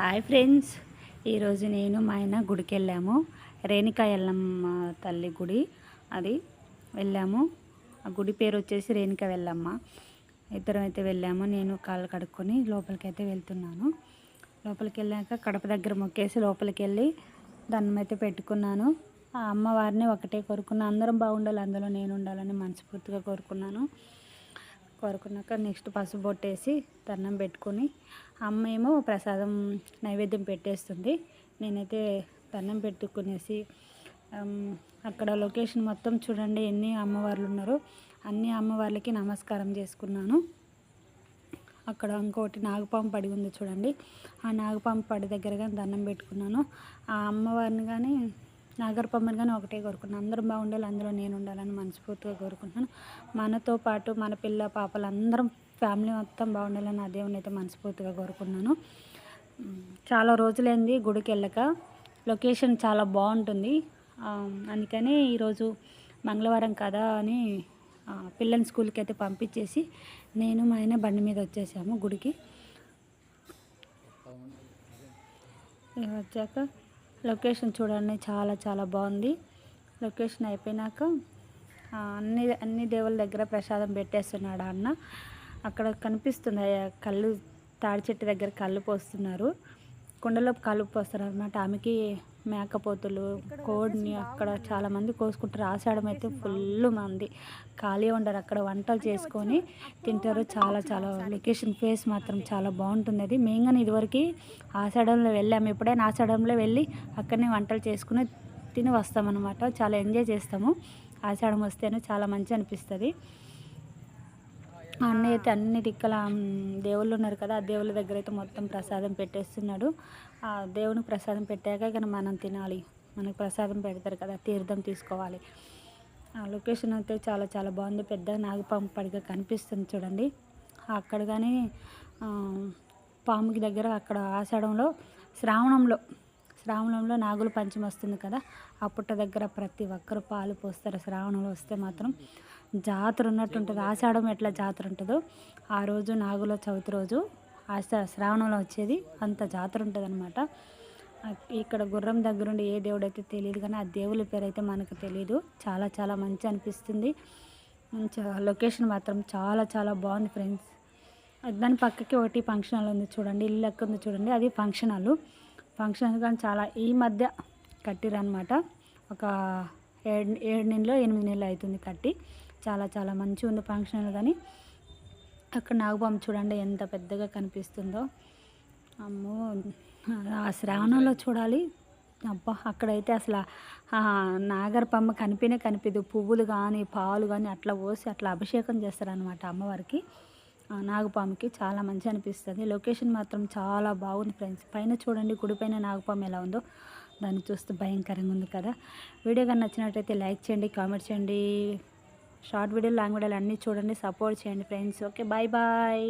Hi friends. ఈరోజు నేను మా ఆయన గుడికి వెళ్ళాము. రేణుకా ఎల్లమ్మ తల్లి గుడి. అది వెళ్ళాము. ఆ గుడి పేరు వచ్చేసి రేణుక వెళ్ళమ్మ ఇద్దరం అయితే వెళ్ళాము. నేను కాళ్ళు కడుక్కొని లోపలికి అయితే వెళ్తున్నాను. లోపలికి వెళ్ళాక కడప దగ్గర మొక్కేసి లోపలికి వెళ్ళి దండం అయితే పెట్టుకున్నాను. ఆ అమ్మవారిని ఒకటే కోరుకున్నాను అందరం బాగుండాలి. అందులో నేను ఉండాలని మనస్ఫూర్తిగా కోరుకున్నాను. కోరుకున్నాక నెక్స్ట్ పసుపు బొట్టేసి దండం పెట్టుకొని అమ్మ ఏమో ప్రసాదం నైవేద్యం పెట్టేస్తుంది. నేనైతే దండం పెట్టుకునేసి అక్కడ లొకేషన్ మొత్తం చూడండి ఎన్ని అమ్మవార్లు ఉన్నారో. అన్ని అమ్మవార్లకి నమస్కారం చేసుకున్నాను. అక్కడ ఇంకోటి నాగపాము పడి ఉంది చూడండి. ఆ నాగపాము పడి దగ్గరగా దండం పెట్టుకున్నాను. ఆ అమ్మవారిని కానీ నాగరపమ్మని కానీ ఒకటే కోరుకున్నాను అందరూ బాగుండాలి అందులో నేను ఉండాలని మనస్ఫూర్తిగా కోరుకుంటున్నాను. మనతో పాటు మన పిల్ల పాపలు అందరం ఫ్యామిలీ మొత్తం బాగుండాలని ఆ దేవుని అయితే మనస్ఫూర్తిగా కోరుకున్నాను చాలా రోజులైంది గుడికి వెళ్ళక. లొకేషన్ చాలా బాగుంటుంది. అందుకనే అందుకని ఈరోజు మంగళవారం కదా అని పిల్లల స్కూల్కి అయితే పంపించేసి నేను మా ఆయన బండి మీద వచ్చేసాము గుడికి. వచ్చాక? లొకేషన్ చూడండి చాలా చాలా బాగుంది. లొకేషన్ అయిపోయినాక అన్ని అన్ని దేవుళ్ళ దగ్గర ప్రసాదం పెట్టేస్తున్నాడు అన్న. అక్కడ కనిపిస్తుంది కళ్ళు తాడి చెట్టు దగ్గర కళ్ళు పోస్తున్నారు. కుండలో కలుపు పోస్తారు అనమాట ఆమెకి మేకపోతులు కోడిని అక్కడ చాలామంది కోసుకుంటారు. ఆషాఢం అయితే ఫుల్ మంది. ఖాళీ ఉండరు. అక్కడ వంటలు చేసుకొని తింటారు. చాలా చాలా లొకేషన్ ప్లేస్ మాత్రం చాలా బాగుంటుంది అది. మేము కానీ ఇదివరకు ఆషాఢంలో వెళ్ళాము ఎప్పుడైనా ఆషాఢంలో వెళ్ళి అక్కడనే వంటలు చేసుకుని తిని వస్తామన్నమాట. చాలా ఎంజాయ్ చేస్తాము. ఆషాఢం వస్తేనే చాలా మంచి అనిపిస్తుంది. అన్నయ్య అయితే అన్ని దిక్కల దేవుళ్ళు ఉన్నారు కదా ఆ దేవుళ్ళ దగ్గర అయితే మొత్తం ప్రసాదం పెట్టేస్తున్నాడు. ఆ దేవునికి ప్రసాదం పెట్టాక కానీ మనం తినాలి. మనకు ప్రసాదం పెడతారు కదా తీర్థం తీసుకోవాలి. ఆ లొకేషన్ అయితే చాలా చాలా బాగుంది. పెద్ద నాగపాము పడిగా కనిపిస్తుంది చూడండి. అక్కడ కానీ పాముకి దగ్గర అక్కడ ఆషాఢంలో శ్రావణంలో శ్రావణంలో నాగుల పంచమి వస్తుంది కదా ఆ పుట్ట దగ్గర ప్రతి ఒక్కరు పాలు పోస్తారు. శ్రావణంలో వస్తే మాత్రం జాతర ఉన్నట్టు ఉంటుంది ఆషాఢం ఎట్లా జాతర ఉంటుందో ఆ రోజు నాగుల చవితి రోజు ఆశ శ్రావణంలో వచ్చేది. అంత జాతర ఉంటుంది అనమాట ఇక్కడ గుర్రం దగ్గరుండి ఏ దేవుడు అయితే తెలియదు కానీ ఆ దేవుల పేరు అయితే మనకు తెలియదు చాలా చాలా మంచి అనిపిస్తుంది. మంచి లొకేషన్ మాత్రం చాలా చాలా బాగుంది ఫ్రెండ్స్. దాని పక్కకి ఒకటి ఫంక్షన్ హాల్ ఉంది చూడండి. ఇల్లు లెక్క ఉంది చూడండి. అది ఫంక్షన్ హాల్. ఫంక్షన్ హాల్ కానీ చాలా ఈ మధ్య కట్టిరనమాట ఒక ఏడు ఏడు నెలలు ఎనిమిది నెలలు అవుతుంది కట్టి. చాలా చాలా మంచిగా ఉంది ఫంక్షన్ హాల్ కానీ. అక్కడ నాగబామ్ చూడండి ఎంత పెద్దగా కనిపిస్తుందో. అమ్మో ఆ శ్రావణంలో చూడాలి. అబ్బా అక్కడైతే అసలు ఆ నాగరపమ్మ కనిపినే కనిపిదు. పువ్వులు కానీ పాలు కానీ అట్లా పోసి అట్లా అభిషేకం చేస్తారనమాట అమ్మవారికి. ఆ చాలా మంచి అనిపిస్తుంది. లొకేషన్ మాత్రం చాలా బాగుంది ఫ్రెండ్స్. పైన చూడండి గుడి పైన నాగపాము ఎలా ఉందో. దాన్ని చూస్తే భయంకరంగా ఉంది కదా. వీడియో కానీ నచ్చినట్టయితే లైక్ చేయండి కామెంట్ చేయండి. షార్ట్ వీడియోలు లాంగ్ వీడియోలు అన్నీ చూడండి సపోర్ట్ చేయండి ఫ్రెండ్స్. Okay bye bye.